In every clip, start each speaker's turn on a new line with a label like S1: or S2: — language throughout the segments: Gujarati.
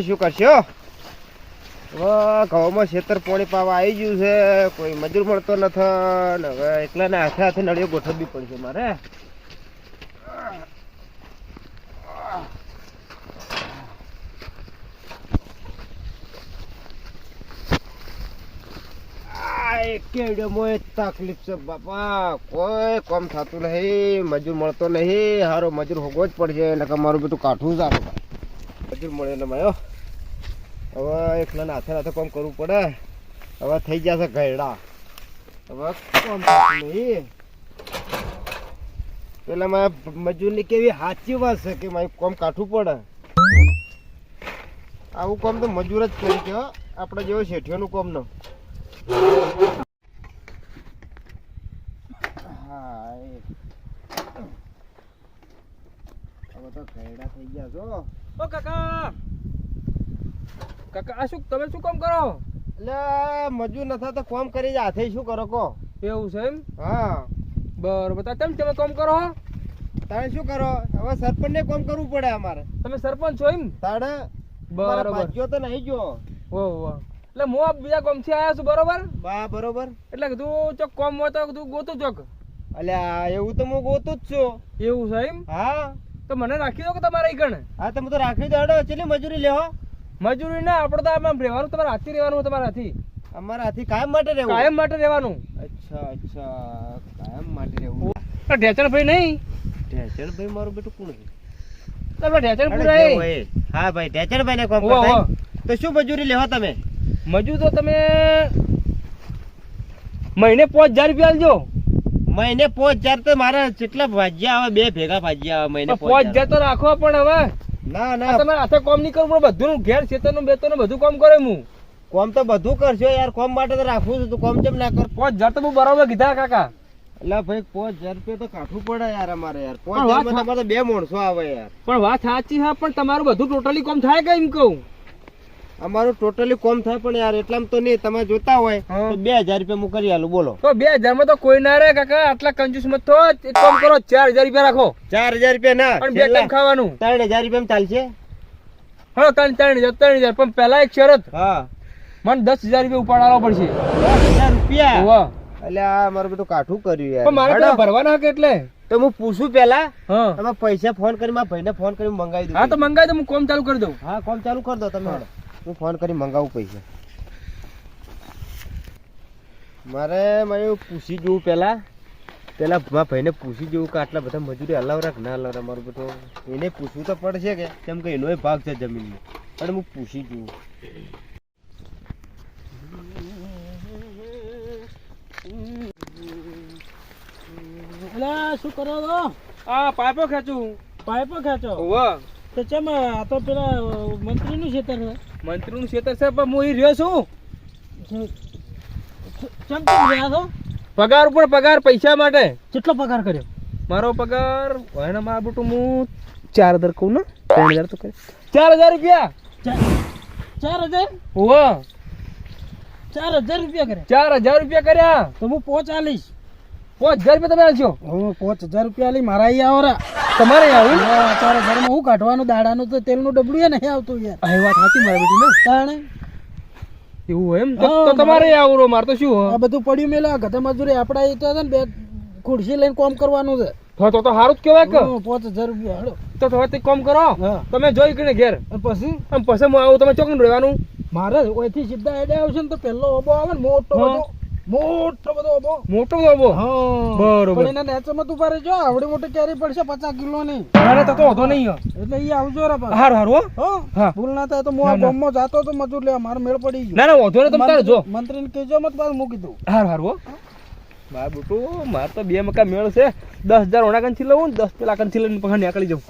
S1: શું કરશો? ઘઉંમાં ખેતર પોણી પાવા આવી ગયું છે. કોઈ મજૂર મળતો નથી. ને હવે એકલાને હાથે હાથે નળિયો ગોઠવવી પડશે મારે. આ એકેડમોએ તકલીફ છે બાપા. કોઈ કામ થતું નહીં. મજૂર મળતો નહીં. હારો મજૂર હોગવો જ પડશે. નકર મારું બેટું કાઠું આવે મજૂર મળે ને માયો હવે એકલા હાથે હાથે કામ કરવું પડે. હવે થઈ જશે ઘરડા. હવે કોમ નહીં. પેલા મારા મજૂરની કેવી સાચી વાત છે કે મારે કોમ કાઢવું પડે. આવું કામ તો મજૂર જ કરી કે. આપણે જેવો શેઠિયોનું કોમ ન. તો ગયડા થઈ ગયા છો.
S2: ઓ કાકા! કાકા આ શું તમે શું કામ કરો?
S1: એટલે મજૂર નથા તો કામ કરી હાથે શું કરો કો
S2: એવું છે એમ?
S1: હા.
S2: બરોબર તો તેમ તમે કામ કરો
S1: તારે શું કરો? હવે સરપંચને કામ કરવું પડે અમારે.
S2: તમે સરપંચ છો એમ?
S1: તારે
S2: બરોબર.
S1: ભાગ્યો તો નહીં જો
S2: ઓ વાહ એટલે હું આ બીજા ગામથી આવ્યા છું બરોબર?
S1: બા બરોબર.
S2: એટલે કીધું ચોક કોમ હોય તો કીધું ગોતું ચોક.
S1: અલ્યા એવું તો હું ગોતું જ છું.
S2: એવું છે એમ?
S1: હા.
S2: તો મને રાખી દો કે તમારે ઈ કણ
S1: હા તમે તો રાખી દો. હેડો ચેલી મજૂરી લેવો
S2: મજૂરી ના આપણે તો આમાં રહેવાનું તમારે હાથી રહેવાનું તમારા હાથી
S1: અમારા હાથી કાયમ માટે રહેવું.
S2: કાયમ માટે રહેવાનું.
S1: અચ્છા અચ્છા કાયમ માટે રહેવું.
S2: ઢેચણ ભાઈ નહીં.
S1: ઢેચણ ભાઈ મારું બેટું કોણ છે?
S2: તમે ઢેચણ પૂરા
S1: હા ભાઈ ઢેચણ ભાઈ ને કોમ કરતા તો શું મજૂરી લેવા તમે?
S2: મજૂર તો તમે મહિને પાંચ હજાર રૂપિયા આલજો
S1: મહિને પોચ હજાર તો મારા કેટલા ભાજ્યા આવે? બે ભેગા ભાજ્યા આવે મહિને
S2: પોચ હજાર. તો રાખો પણ હવે.
S1: ના ના.
S2: તમારે હાથે કોમ નહીં કરવું બધું ઘેર ખેતરનું બેતરનું બધું કામ કરે હું.
S1: કોમ તો બધું કરશો યાર કોમ માટે તો રાખવું છું તું કોમ કેમ ના કર.
S2: પોચ હજાર તો હું બરાબર કીધા કાકા.
S1: એટલે ભાઈ પોચ હજાર રૂપિયા તો કાઠું પડે યાર અમારે યાર. પોચ હજાર તમારે તો બે માણસો આવે યાર.
S2: પણ વાત સાચી હા પણ તમારું બધું ટોટલી કોમ થાય કે એમ કહું?
S1: અમારું ટોટલી કોમ થાય પણ યાર એટલામાં તો નહીં. તમે જોતા હોય તો બે હજાર રૂપિયા હું કરી આલું બોલો.
S2: તો બે હજારમાં તો કોઈ ના રે કાકા. આટલા કંજુસ મત તો કોમ કરો ચાર હજાર રૂપિયા રાખો.
S1: ચાર હજાર રૂપિયા ના
S2: પણ બે ટાઈમ ખાવાનું.
S1: ત્રણ હજાર રૂપિયા ચાલશે?
S2: હા ત્રણ ત્રણ હજાર ત્રણ હજાર. પણ પેલા એક શરત.
S1: હા.
S2: મને દસ હજાર રૂપિયા ઉપાડવા પડશે.
S1: દસ હજાર રૂપિયા?
S2: વાહ
S1: એટલે આ મારું બધું કાઠું કર્યું યાર.
S2: મારે ભરવાના કે એટલે?
S1: તો હું પૂછું પેલા
S2: હા.
S1: તમે પૈસા ફોન કરી મારા ભાઈને ફોન કરી મંગાવી દઉં.
S2: હા તો મંગાવી દઉં હું કોમ ચાલુ કરી દઉં.
S1: હા કોમ ચાલુ કરી દો તમે. હું ફોન કરી મંગાવું પૈસા. મારે મારે પૂછી જોવું પહેલાં. પેલા મારા ભાઈને પૂછી જોવું કે આટલા બધા મજૂરી અલાવરા કે ના અલાવરા મારું બધું. એને પૂછવું તો પડશે કે કેમ કે એનો ભાગ છે જમીનનો. પણ હું પૂછી જોઉં.
S3: એટલે શું કરો છો?
S2: આ પાઇપો ખેંચું.
S3: પાઇપો ખેંચો?
S2: વાહ
S3: તો ચમ આ તો પેલા મંત્રીનું ખેતર છે.
S2: મંત્રીનું ક્ષેત્ર છે પણ હું અહીં રહ્યો છું.
S3: ચમ કેમ રહ્યા છો?
S2: પગાર ઉપર પગાર પૈસા માટે.
S3: કેટલો પગાર કર્યો?
S2: મારો પગાર એને મારા બુટું હું ચાર હજાર કહું ને? ત્રણ હજાર તો કરી ચાર હજાર રૂપિયા.
S3: ચાર હજાર?
S2: હોવા
S3: ચાર હજાર રૂપિયા કર્યા.
S2: ચાર હજાર રૂપિયા કર્યા.
S3: તો હું પોચ આલીશ
S2: પાંચ હજાર રૂપિયા તમે આલશો?
S3: હું પાંચ હજાર રૂપિયા લઈ મારા અહીં આવરા
S2: તમારે આવું?
S3: ચાર હજારમાં હું કાઢવાનું? દાડાનું તો તેલનું ડબલું નહીં આવતું યાર.
S2: આ વાત સાચી મારા બેટી ને
S3: તાણે?
S2: એવું એમ? તો તમારે આવું મારે તો શું
S3: આ બધું પડ્યું મેલા ગધા મજૂરી આપડા એ તો છે ને બે ખુરશી લઈને કોમ કરવાનું છે.
S2: તો તો તો સારું જ કહેવાય કે.
S3: પાંચ હજાર રૂપિયા હાલો.
S2: તો હવે તે કામ કરો. તમે જોઈ કે ઘેર?
S3: પછી?
S2: પછી હું આવું તમે ચોકન રહેવાનું?
S3: મારે ઓયથી સીધા એડે આવશે ને તો પહેલો ઓબો આવે ને મોટો મોટો બધો ઓબો
S2: મોટો બાબો
S3: હા.
S2: બરોબર.
S3: પણ એના નેચરમાં તું પારે જો આવડી મોટી કેરી પડશે પચાસ કિલો ની
S2: મારે તો તો વાંધો નહીં
S3: એટલે ઈ આવજો રે પાછો.
S2: હારું હારું હો.
S3: હો
S2: હા.
S3: ભૂલ ના થાય તો હું
S2: ના,
S3: આ જાતો તો મજૂર લેવા મારે મેળ પડી ગયો.
S2: ના ના વાંધો નહીં તમે તારે જો.
S3: મંત્રીને કહેજો મત પાછું મૂકી દઉં.
S2: હારું હારું હો. મારા બેટું મારે તો બે મકા મેળ છે. દસ હજાર ઓના કંથી લઉં ને દસ પેલા કંથી લઈને પછી નીકળી જાઉં.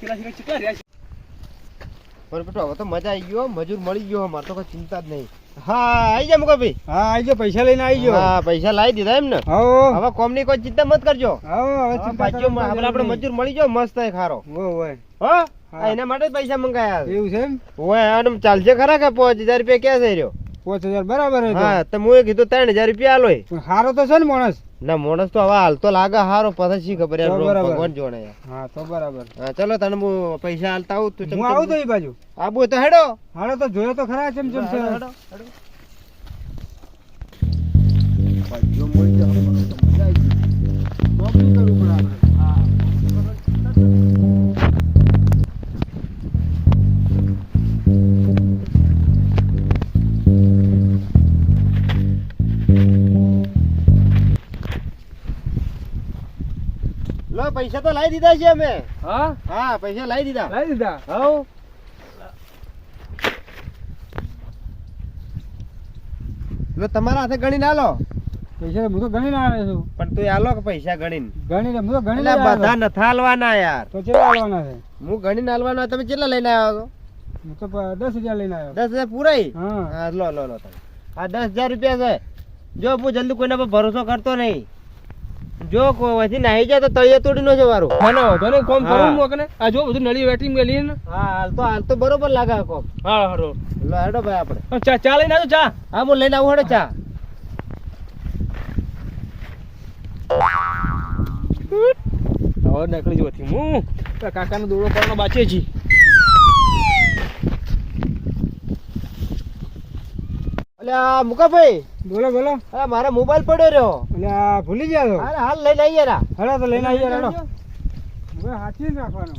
S2: પેલા સિવાય કેટલા રહ્યા
S1: પણ બેટો હવે તો મજા આવી ગયો મજૂર મળી ગયો મારે તો કોઈ ચિંતા જ નહીં. હા આવી જા મુકા ભાઈ
S3: હા આવજો પૈસા લઈને
S1: હા પૈસા લાવી દીધા એમ ને. હવે કોમની કોઈ ચિંતા મત કરજો.
S3: હવે
S1: પાછો આપણે મજૂર મળી ગયો મસ્ત એ ખારો હો? એના માટે જ પૈસા મંગાયા
S3: એવું છે એમ?
S1: ઓય આને ચાલશે ખરા કે પાંચ હજાર રૂપિયા ક્યાં થઈ રહ્યો?
S3: પાંચ હજાર બરાબર
S1: હા તો હું કીધું ત્રણ હજાર રૂપિયા આલો
S3: સારો તો છે ને માણસ.
S1: ના માણસ તો હવે હાલતો લાગે હારો પછી શી ખબર યાર ભગવાન જોણે
S4: હા તો બરાબર.
S1: હા ચલો તને હું પૈસા હાલતા આવું તું
S4: હું આવું તો એ બાજુ.
S1: આબુ તો હેડો.
S4: હાડો તો જોયો તો ખરા ચમ ચમ છે.
S1: હેડો, હેડો. પૈસા તો લાવી દીધા છે અમે.
S2: હા?
S1: હા પૈસા લાવી દીધા.
S2: લાવી દીધા?
S1: હવ. તમારા હાથે ગણી ના લો
S4: પૈસા હું તો ગણી ના છું.
S1: પણ તું આલો કે પૈસા ગણીને?
S4: ગણી હું તો ગણી
S1: બધા નથા હાલવાના યાર.
S4: તો કેટલા આવવાના છે?
S1: હું ગણીને હાલવાના તમે કેટલા લઈને આવ્યો
S4: હું તો દસ હજાર લઈને આવ્યો.
S1: દસ હજાર પૂરાઈ
S4: હા.
S1: હા લો લો લો તમે. આ દસ હજાર રૂપિયા છે. જો હું જલ્દી કોઈના પર ભરોસો કરતો નહીં. જો કોઈથી નાહી જાય તો તળિયે તોડી નો જવાનું.
S2: ના ના વાંધો નહીં કોમ કરું હું. કને આ જો બધું નળી વેટિંગ મેલી ને
S1: હા હાલ તો હાલ તો બરોબર લાગે કોક
S2: હા હરો
S1: લો હેડો ભાઈ આપણે.
S2: ચા ચા લઈને આવજો ચા.
S1: હા હું લઈને આવું હેડો ચા.
S2: હવે નીકળી જવાથી હું. કાકાનો દોડો કરવાનો બાચે છી.
S1: અલ્યા મુકાભાઈ.
S4: બોલો બોલો.
S1: અરે મારા મોબાઈલ પડ્યો રહ્યો.
S4: એટલે ભૂલી ગયા તો
S1: અરે હાલ લઈને આવીએ રા.
S4: હેડો તો લઈને આવીએ રાડો હવે હાથી રાખવાનો.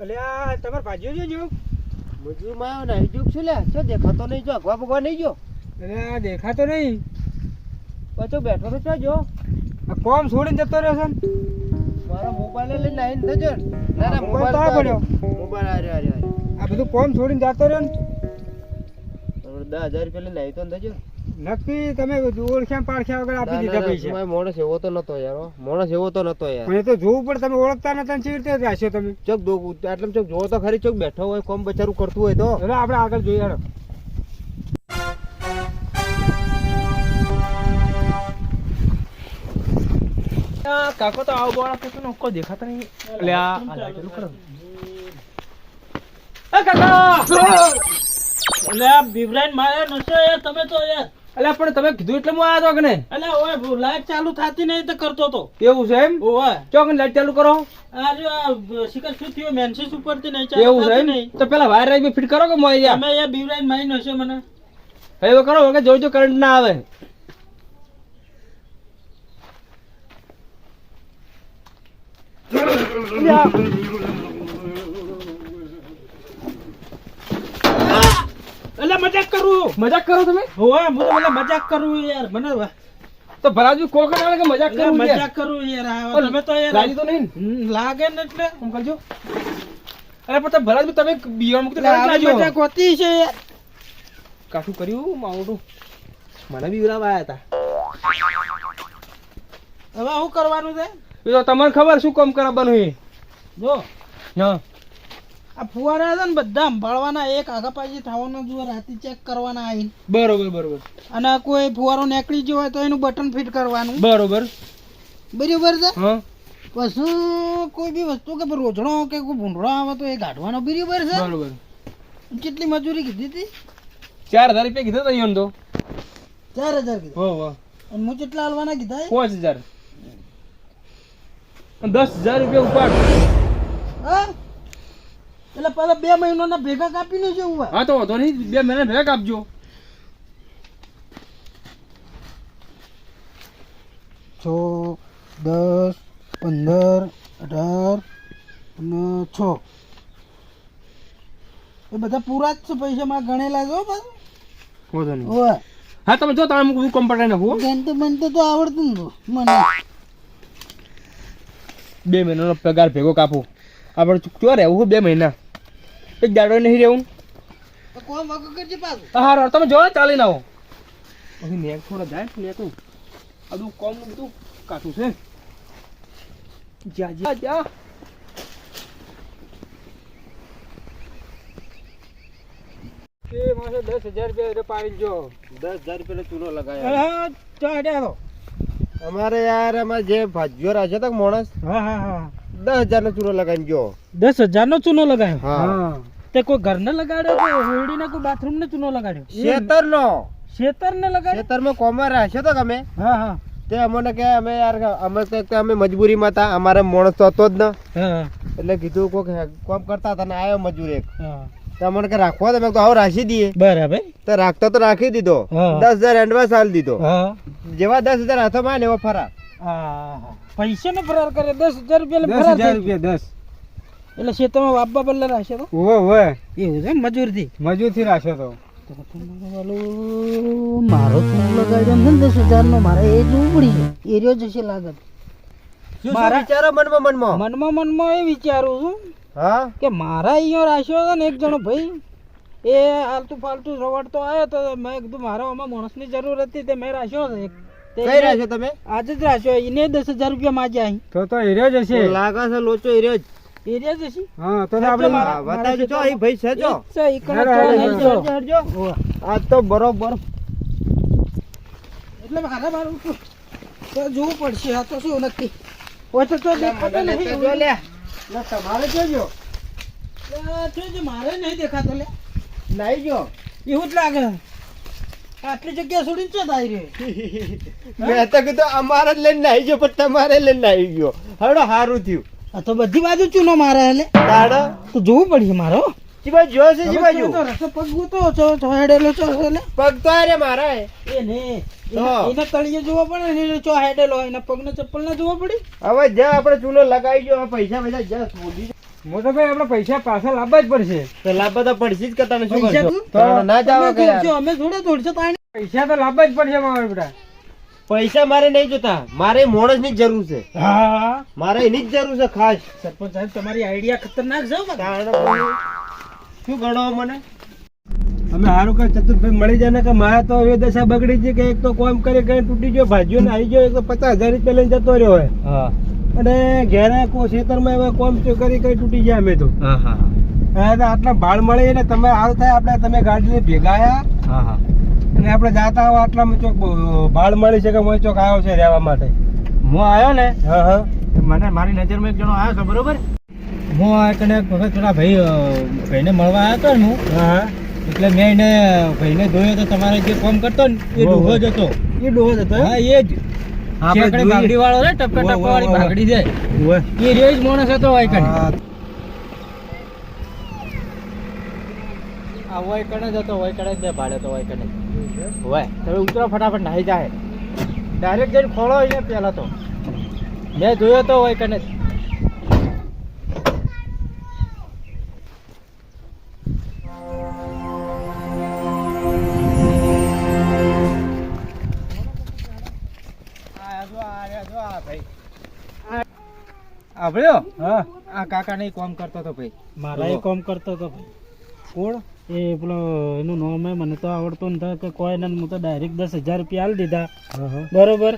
S4: એટલે આ તમારે ભાજીઓ જોજો
S1: મજૂરમાં આવ્યો ને હિજુક શું લે? શું દેખાતો નહીં જો અગવા ભગવા નહીં જો?
S4: એટલે આ દેખાતો નહીં.
S1: પાછો બેઠો તો છો જો?
S4: આ કોમ છોડીને જતો રહ્યો છે?
S1: મારો મોબાઈલ લઈને આવીને થજો ના. ના
S4: મોબાઈલ તો આ
S1: તો મોબાઈલ આ રહ્યો. આ
S4: બધું કોમ છોડીને જતો રહ્યો ને?
S1: દસ હજાર રૂપિયા લઈને તો થજો
S4: નક્કી તમે ઓળખ્યા પાડખ્યા વગર આપી દીધા પૈસા.
S1: માણસ એવો તો નતો યાર માણસ એવો તો નતો યાર.
S4: પણ તો જોવું પડે તમે ઓળખતા નતા કેવી રીતે રાખ્યો તમે?
S1: ચોક દો આટલે ચોક જોવો તો ખરી ચોક બેઠો હોય કોમ બચારું કરતું હોય તો.
S4: હવે આપણે આગળ જોઈએ હેડો
S2: કાકો તો આવો બોળા કે તું કોઈ દેખાતા નહીં. લે આ આ લાગેલું એ કાકા!
S3: એટલે આ બિબરાઈન મારે નશો તમે તો યાર.
S2: એટલે પણ તમે કીધું એટલે હું આવ્યો તો કે નહીં?
S3: એટલે ઓય લાઈટ ચાલુ થતી નહીં તો કરતો તો.
S2: એવું છે એમ?
S3: ઓય.
S2: ચોક લાઈટ ચાલુ કરો?
S3: આ જો આ શિખર શું થયું? મેન્સિસ ઉપરથી નહીં ચાલુ
S2: એવું છે
S3: નહીં.
S2: તો પેલા વાયર રાઈ ફિટ કરો કે મોય યાર
S3: મારી નશો મને.
S2: હવે કરો વગર જોજો કરંટ ના આવે.
S3: એટલે મજાક કરું.
S2: મજાક કરો તમે?
S3: ઓય હું તો મને મજાક કરું યાર. મને
S2: તો ભરાજુ કોકણ આવે કે મજાક કરું
S3: મજાક કરું યાર. તમે તો યાર
S2: રાજી તો નહીં
S3: લાગે ને એટલે.
S2: હું કરજો અરે પણ ભરાજુ તમે બિયારણ મુક્ત લાગ્યો.
S3: મજાક હોતી છે. યાર
S2: કાઠું કર્યું માવડું મને બી ઉરાવા આવ્યા હતા.
S3: હવે શું કરવાનું છે?
S2: તો તમને ખબર શું કામ કરાવવાનું એ
S3: જો.
S2: હા.
S3: આ ફુવારા છે ને બધા સંભાળવાના એક આગા પાછી થવાનો જો રાતે ચેક કરવાના આવીને.
S2: બરોબર બરોબર.
S3: અને કોઈ ફુવારો નીકળી ગયો હોય તો એનું બટન ફિટ કરવાનું.
S2: બરોબર.
S3: બરાબર છે? પછી કોઈ બી વસ્તુ કે રોજડો કે કોઈ ભૂંડળો આવે તો એ કાઢવાનો બરોબર છે?
S2: બરોબર.
S3: કેટલી મજૂરી કીધી હતી?
S2: ચાર હજાર રૂપિયા કીધા તા તો.
S3: ચાર હજાર કીધા?
S2: હો હો
S3: અને હું કેટલા હાલવાના કીધા
S2: પાંચ હજાર. દસ હજાર રૂપિયા ઉપાડ.
S3: હા? એટલે પેલા બે મહિનાના ભેગા કાપીને જવું હોય
S2: હા તો વાંધો નહીં બે મહિના ભેગા કાપજો
S4: છ દસ પંદર અઢાર અને છ એ બધા પૂરા જ છે પૈસા માં ગણેલા છો બસ
S2: વાંધો નહીં
S4: હોય
S2: હા તમે જો તમે હું કમ્પ્યુટર નાખું
S4: ગણતો બનતો તો આવડતું ને મને
S2: બે મહિનાનો પગાર ભેગો કાપો આપણે ચૂકતો રહેવું બે મહિના એક દાડો નહીં રહેવું.
S3: તો કોમ વગર કરજે પાછું.
S2: હા તમે જો ચાલીને આવો. પછી નેક થોડા જાય ને નેકું આ બધું કોમ બધું કાઠું છે. જા જા જા.
S4: એ માસે દસ હજાર રૂપિયા પાડી જો
S1: દસ હજાર રૂપિયા ચૂનો લગાવ્યો
S3: હા તો
S1: અમારે યાર અમારે જે ભાજ્યો રાખ્યો તો માણસ
S3: હા હા હા.
S1: દસ હજાર નો ચૂનો લગાવી ગયો.
S3: દસ હજાર નો ચૂનો લગાવ્યો?
S1: હા.
S3: તે કોઈ ઘરને લગાડ્યો કે હોળીને કોઈ બાથરૂમ ને ચૂનો લગાડ્યો?
S1: શેતર નો
S3: શેતર ને લગાડ્યો?
S1: શેતરમાં કોમર રાખ્યો તો તમે?
S3: હા હા.
S1: તે અમને કે અમે યાર અમે તો અમે મજબૂરી મજબૂરીમાં હતા અમારે માણસ તો હતો જ ન. એટલે કીધું કોક કોમ કરતા હતા ને આવ્યો મજૂર એક.
S3: હા.
S1: તો અમને કે રાખવા તો આવો રાખી દઈએ.
S3: બરાબર.
S1: તો રાખતો તો રાખી દીધો. દસ હજાર એડવાન્સ હાલ દીધો. જેવા દસ હજાર હાથોમાં ને એવો
S3: ફરાર. પૈસા નો ફરાર કરે. દસ હજાર રૂપિયા દસ હજાર રૂપિયા
S4: દસ.
S3: એટલે ખેતરમાં વાપવા બદલા રાખશે તો?
S4: ઓવે ઓવે.
S3: એવું છે
S4: મજૂરથી મજૂરથી રાખ્યો તો
S3: મારો ફોન લગાડ્યો ને દસ હજાર નો મારે એ જોવું પડી એ જશે લાગત. મારા-
S1: વિચારો મનમાં મનમાં?
S3: મનમાં મનમાં એ વિચારું છું.
S1: હા?
S3: કે મારા અહીંયા રાખ્યો હતો ને એક જણો ભાઈ. એ આલતુ ફાલતુ રવાડતો આવ્યો તો મેં કીધું મારા આમાં માણસની જરૂર હતી તે મેં રાખ્યો છે. એક.
S1: કઈ રાખ્યો તમે?
S3: આજે જ રાખ્યો. એને દસ હજાર રૂપિયા માગ્યા અહીં.
S4: તો તો હીરો જ હશે.
S1: લાગે છે લોચો હીરો જ.
S3: એ રહ્યા જશે
S4: હા તો તો આપણે
S1: બતાવજો ચો અહીં ભાઈ છે ચો
S3: છે, ઈ કણે
S4: હેડો,
S3: તો
S4: હેડો,
S3: નહીં
S4: હેડો.
S3: જો.
S1: હટજો, હટજો. આ તો બરોબર.
S3: એટલે મારે મારું તો તો જોવું પડશે આ તો શું નક્કી? હોય તો તો દેખાતો નહીં.
S1: લે, તમારે જોજો
S3: આ મારે નહીં દેખાતો લે.
S1: નાઈ જો.
S3: એવું જ લાગે. આટલી જગ્યા છોડીને છો થાય રે
S1: મેં તો કીધું અમારે જ લઈને આવી ગયો પણ તમારે લઈને આવી ગયો. હડો સારું થયું.
S3: આ તો બધી બાજુ ચૂનો મારે એટલે
S1: તાડો
S3: તો જોવું પડશે મારો
S1: જીવા જો છે જીવા જો
S3: તો રસ્તો પગ તો છો છો હેડેલો છો એટલે
S1: પગ તો અરે મારા.
S3: એ ને એને તળિયે જોવા પડે ને ચો હેડેલો એને પગને ચપ્પલ ના જોવા પડી?
S1: હવે જ્યાં આપણે ચૂલો લગાવી ગયો પૈસા પૈસા
S4: આપણે પૈસા પાછા લાવવા જ પડશે.
S1: તો લાભ તો પડશે જ કરતા શું કરશો? ના જાવ
S3: તમે અમે થોડા દોડશો તાણી
S4: પૈસા તો લાવવા જ પડશે મારા બેટા.
S1: પૈસા મારે નહીં જોતા. મારે માણસની જ જરૂર છે.
S3: હા.
S1: મારે એની જ જરૂર છે ખાસ.
S3: સરપંચ સાહેબ તમારી આઈડિયા ખતરનાક છે
S1: શું ગણો મને?
S4: અમે સારું કે ચતુરભાઈ મળી જાય ને કે મારે તો એ દશા બગડી છે કે એક તો કોમ કરી કઈ તૂટી ગયો ભાજ્યો ને આવી ગયો એક તો પચાસ હજાર રૂપિયા લઈને જતો રહ્યો હોય
S1: હા.
S4: અને ઘેરે કો ખેતરમાં હવે કોમ કરી કઈ તૂટી ગયા અમે તો.
S1: હા હા
S4: હા. આટલા ભાડ મળે ને તમે હાલ થાય આપણે તમે ગાડીને ભેગાયા
S1: હા હા.
S4: અને આપણે જાતા આવો આટલામાં ચોક ભાડ મળી છે કે મોય ચોક આવ્યો છે રહેવા માટે.
S1: હું આવ્યો ને?
S4: હા હા.
S1: મને મારી નજરમાં એક જણો આવ્યો છે બરોબર?
S4: હું આ કને વખત પેલા ભાઈ ભાઈને મળવા આવ્યો હતો હું.
S3: હા.
S4: એટલે મેં એને ભાઈને જોયો તો તમારે જે કામ કરતો ને એ ડોહો જ હતો.
S3: એ ડોહો જ હતો
S4: હા એ જ.
S1: આપણે
S4: બાગડી વાળો રે ટપકા ટપકા વાળી. બાગડી જાય. એ રહ્યો જ માણસ હતો હોય કને આ હોય કને જ હતો હોય કને જ ભાડે તો હોય કને હોય તમે ઉતરો ફટાફટ નાહી જાય ડાયરેક્ટ જઈને ખોળો એને પેલા તો. મેં જોયો તો હોય કને આભળ્યો હા. આ કાકા ને કોમ કરતો હતો ભાઈ.
S3: મારા એ કોમ કરતો હતો ભાઈ.
S4: કોણ?
S3: એ પેલો એનું નામ હે મને તો આવડતું નથી કે કોઈ ને હું તો ડાયરેક્ટ દસ હજાર રૂપિયા આલી દીધા. બરોબર?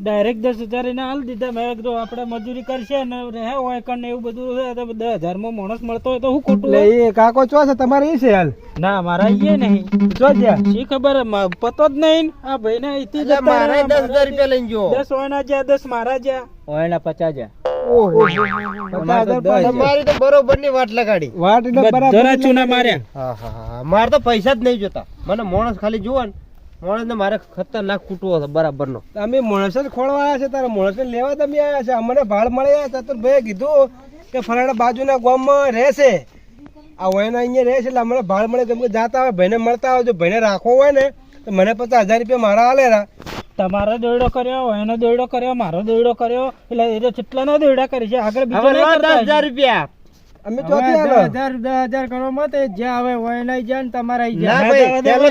S3: ડાયરેક્ટ દસ હજાર એને હાલ દીધા. મેં કીધું આપણે મજૂરી કરશે ને રહે હોય કણ એવું બધું છે તો દસ હજારમાં માણસ મળતો હોય તો શું ખોટું
S4: એ કાકો ચો છે? તમારે એ છે હાલ?
S3: ના મારા એ નહીં
S4: ચો જ્યાં
S3: શી ખબર? પતો જ નહીં આ ભાઈ ને અહીંથી
S1: મારે દસ હજાર રૂપિયા લઈને જો
S3: દસ ઓયના જ્યાં દસ મારા જ્યાં.
S4: ઓયના પચાસ
S3: ઓહો
S4: તમારે તો દસ હજાર.
S1: તમારી તો બરોબરની વાટ લગાડી
S4: વાટ બરાબર
S3: ચૂના માર્યા.
S1: હા હા હા મારે તો પૈસા જ નહીં જોતા. મને માણસ ખાલી જુઓ ને. માણસ ને મારે ખતરનાક કૂટવો છે બરાબર નો
S4: અમે માણસ જ ખોળવા આવ્યા છે તારા માણસ લેવા તમે આવ્યા છે. અમને ભાડ મળે ચતુરભાઈ કીધું કે ફલાણા બાજુના ગામમાં રહેશે. આ વયના અહીંયા રહેશે એટલે અમને ભાડ મળે કેમ કે જાતા હોય ભાઈને મળતા હોય જો ભાઈને રાખવો હોય ને તો મને પચાસ હજાર રૂપિયા મારા હાલેરા.
S3: તમારો દોયડો કર્યો એનો દોયડો કર્યો મારો દોયડો કર્યો એટલે એ તો કેટલાના દોયડા કરી છે. આગળ બીજો નહીં કરતા
S1: હજાર રૂપિયા.
S4: અમે તો હજાર દસ હજાર કરો મત જે આવે વયના જાય ને તમારા
S1: ના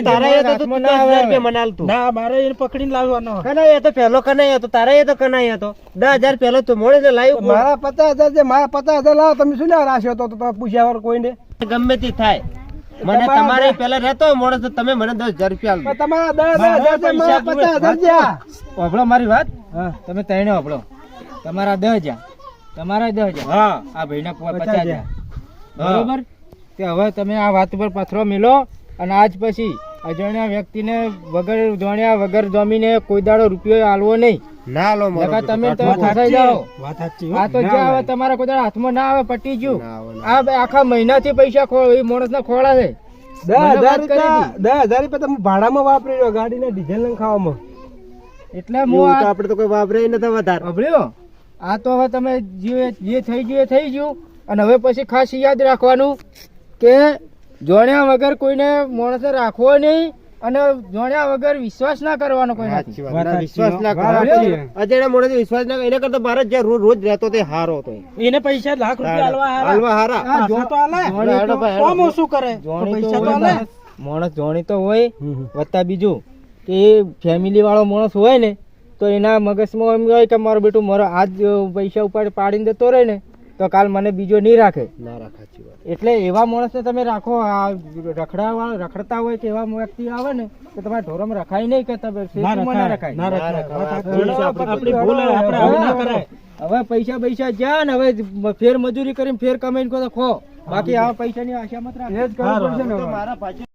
S1: તારા તો તું દસ હજાર રૂપિયા મને
S3: ના મારે એને પકડીને લાવવાનો.
S1: કનાઈ હતો પેલો કનાઈ હતો તારા એ તો કનાઈ હતો. દસ હજાર પેલો તું મોડે ને લાવ્યો
S4: મારા પચાસ હજાર છે મારા પચાસ હજાર લાવો તમે શું ના રાખ્યો તો પૂછ્યા વગર કોઈને?
S1: ગમે તે થાય. મને
S4: તમારે
S1: પેલા રહેતો માણસ તો તમે મને દસ હજાર રૂપિયા
S4: તમારા દસ હજાર છે પચાસ હજાર જ્યાં
S5: મારી વાત. તમે ત્રણે વાપરો. તમારા દસ હજાર. તમારા દસ હજાર.
S4: હા.
S5: આ ભાઈના
S4: પચાસ હજાર.
S5: હજાર. બરોબર? તે હવે તમે આ વાત ઉપર પથરો મેલો અને આજ પછી અજાણ્યા વ્યક્તિને વગર જાણ્યા વગર જમીને કોઈ દાડો રૂપિયો આલવો નહીં.
S1: ના લો મારો
S5: નકર તમે તો ફસાઈ જાઓ.
S3: વાત સાચી
S5: આ તો જે આવે તમારા કોઈ દાડો હાથમાં ના આવે પટી ગયું. આ આખા મહિનાથી પૈસા ખો એ માણસના ખોળા છે.
S4: દસ હજાર રૂપિયા દસ હજાર રૂપિયા તમે ભાડામાં વાપરી રહ્યો ગાડીના ડીઝલ ને ખાવામાં.
S5: એટલે હું
S1: તો આપણે તો કોઈ વાપરે નથી વધારે.
S5: વાપર્યો? આ તો હવે તમે જે જે થઈ ગયું એ થઈ ગયું. અને હવે પછી ખાસ યાદ રાખવાનું કે જોણ્યા વગર કોઈને માણસે રાખવો નહીં અને જોણ્યા વગર વિશ્વાસ ના કરવાનો કોઈ
S1: વિશ્વાસ ના
S2: કરવાનો.
S1: અત્યારે મોડે વિશ્વાસ ના એને કરતા મારે જે રોજ રોજ રહેતો તે હારો હતો
S3: એને પૈસા લાખ રૂપિયા હાલવા હારા.
S1: હાલવા હારા.
S3: પાછા તો કરે? પૈસા તો
S5: હોય માણસ- જોણી તો હોય. વત્તા બીજું કે એ ફેમિલી વાળો માણસ હોય ને તો એના મગજમાં એમ હોય કે મારો બેટું મારો આજ પૈસા ઉપાડ પાડીને દેતો રહે ને તો કાલ મને બીજો નહીં રાખે.
S1: ના રાખ વાત.
S5: એટલે એવા માણસને તમે રાખો આ રખડાવા રખડતા હોય કે એવા વ્યક્તિ આવે ને તો તમારે ઢોરમાં રખાય નહીં કે તમે
S3: ના રખાય, ના રખાય.
S5: હવે
S3: આપણી ભૂલ હે, આપણે આવું ના કરાય.
S5: હવે પૈસા પૈસા જ્યાં ને હવે ફેર મજૂરી કરીને ફેર કમાઈને ખો. બાકી આ પૈસાની આશા મત રાખો.
S2: જ.
S1: મારા પાછળ